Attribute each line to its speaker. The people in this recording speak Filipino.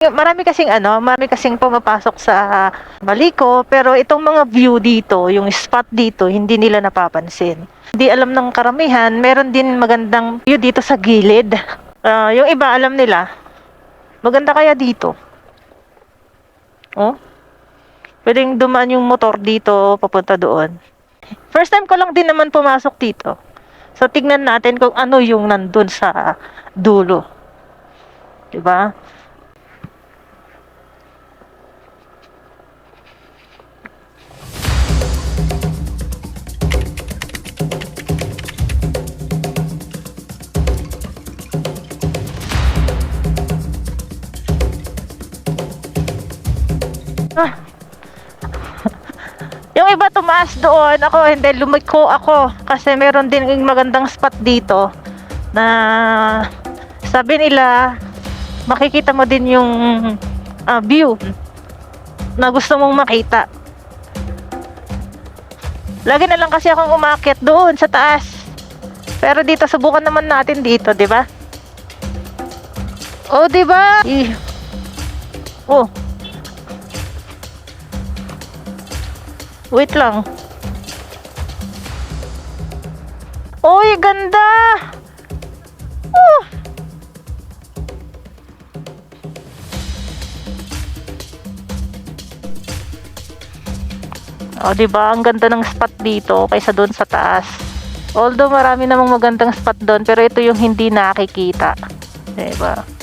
Speaker 1: Marami kasing ano, marami kasing pumapasok sa Maliko, pero itong mga view dito, yung spot dito, hindi nila napapansin. Hindi alam ng karamihan, meron din magandang view dito sa gilid. Ah, yung iba alam nila, maganda kaya dito. Oh? Pwedeng dumaan yung motor dito, papunta doon. First time ko lang din naman pumasok dito. So, tignan natin kung ano yung nandun sa dulo. 'Di ba? Ah. Yung iba tumaas doon, ako hindi, lumiko ako kasi meron din magandang spot dito na sabi nila makikita mo din yung ah, view na gusto mong makita. Lagi na lang kasi akong umakyat doon sa taas. Pero dito subukan naman natin dito, 'di ba? Oh, 'di ba? Oh, Wait lang. Uy, ganda! Oh! Oh, 'di ba? Ang ganda ng spot dito kaysa doon sa taas. Although marami namang magandang spot doon, pero ito yung hindi nakikita. 'Di ba?